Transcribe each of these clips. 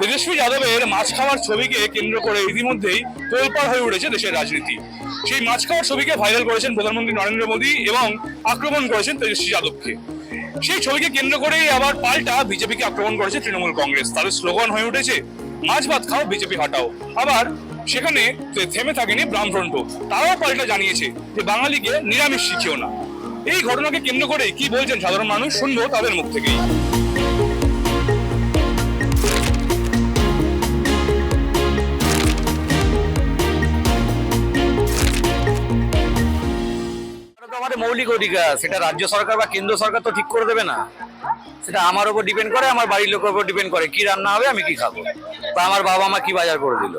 তেজস্বী যাদবের মাছ খাওয়ার ছবিকে কেন্দ্র করে ইতিমধ্যেই তোলপাড় হয়ে উঠেছে দেশের রাজনীতি। সেই মাছ খাওয়ার ছবিকে ভাইরাল করেছেন প্রধানমন্ত্রী নরেন্দ্র মোদী এবং আক্রমণ করেছেন তেজস্বী যাদবকে। সেই ছবিকে কেন্দ্র করেই আবার পাল্টা বিজেপিকে আক্রমণ করেছে তৃণমূল কংগ্রেস। তাদের স্লোগান হয়ে উঠেছে, মাছ ভাত খাও, বিজেপি হাটাও। আবার সেখানে থেমে থাকেনি বামফ্রন্ট তারাও পাল্টা জানিয়েছে যে বাঙালিকে নিরামিষ শিখিও না। এই ঘটনাকে কেন্দ্র করে কি বলছেন সাধারণ মানুষ, শুনব তাদের মুখ থেকেই। আমাদের মৌলিক অধিকার, সেটা রাজ্য সরকার বা কেন্দ্র সরকার তো ঠিক করে দেবে না। সেটা আমার উপর ডিপেন্ড করে, আমার বাড়ির লোকের উপর ডিপেন্ড করে, কি রান্না হবে, আমি কি খাব? বা আমার বাবা মা কি বাজার করে দিল?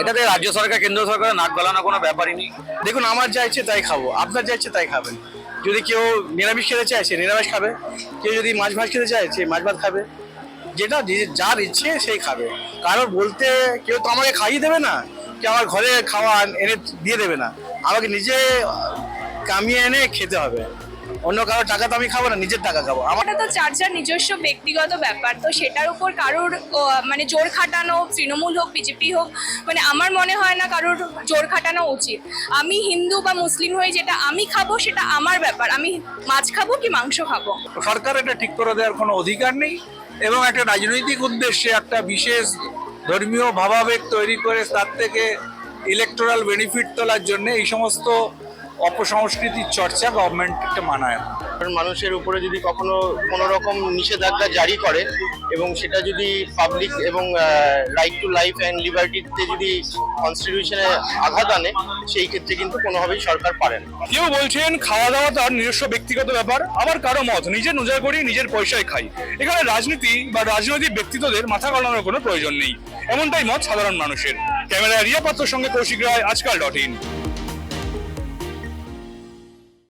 এটাতে রাজ্য সরকার, কেন্দ্র সরকারের নাক গলানো কোনো ব্যাপারই নেই। দেখুন, আমার যা ইচ্ছে তাই খাব, আপনার যা ইচ্ছে তাই খাবেন। যদি কেউ নিরামিষ খেতে চায়, সে নিরামিষ খাবে। কেউ যদি মাছ ভাত খেতে চায়, সে মাছ ভাত খাবে। যেটা যার ইচ্ছে, সেই খাবে। কারোর বলতে কেউ তো আমাকে খাইয়ে দেবে না, কেউ আমার ঘরে খাওয়া এনে দিয়ে দেবে না। আমাকে নিজে কামিয়ে এনে খেতে হবে। অন্য কারোর টাকা তো আমি খাব না নিজের টাকা খাব। আমারটা তো যার নিজস্ব ব্যক্তিগত ব্যাপার তো সেটার উপর কারোর মানে জোর খাটানো তৃণমূল হোক বিজেপি হোক মানে আমার মনে হয় না কারোর জোর খাটানো উচিত। আমি হিন্দু বা মুসলিম হয়ে যেটা আমি খাব সেটা আমার ব্যাপার আমি মাছ খাব কি মাংস খাব? সরকার এটা ঠিক করে দেওয়ার কোনো অধিকার নেই এবং একটা রাজনৈতিক উদ্দেশ্যে একটা বিশেষ ধর্মীয় ভাবাবেগ তৈরি করে তার থেকে ইলেকটোরাল বেনিফিট তোলার জন্য এই সমস্ত অপসংস্কৃতির চর্চা গভর্নমেন্টকে মানায় না। মানুষের উপরে যদি কখনো কোনো রকম নিষেধাজ্ঞা জারি করে এবং সেটা যদি পাবলিক এবং রাইট টু লাইফ অ্যান্ড লিবার্টিতে যদি কনস্টিটিউশনে আঘাত আনে সেই ক্ষেত্রে কিন্তু কোনোভাবেই সরকার পারে না। কেউ বলছেন খাওয়া দাওয়া তার নিজস্ব ব্যক্তিগত ব্যাপার। আবার কারও মত নিজে নোজা করি নিজের পয়সায় খাই। এখানে রাজনীতি বা রাজনৈতিক ব্যক্তিত্বদের মাথা গলানোর কোনো প্রয়োজন নেই। এমনটাই মত সাধারণ মানুষের। ক্যামেরায় রিয়া পাত্রর সঙ্গে কৌশিক রায় আজকাল ডট ইন।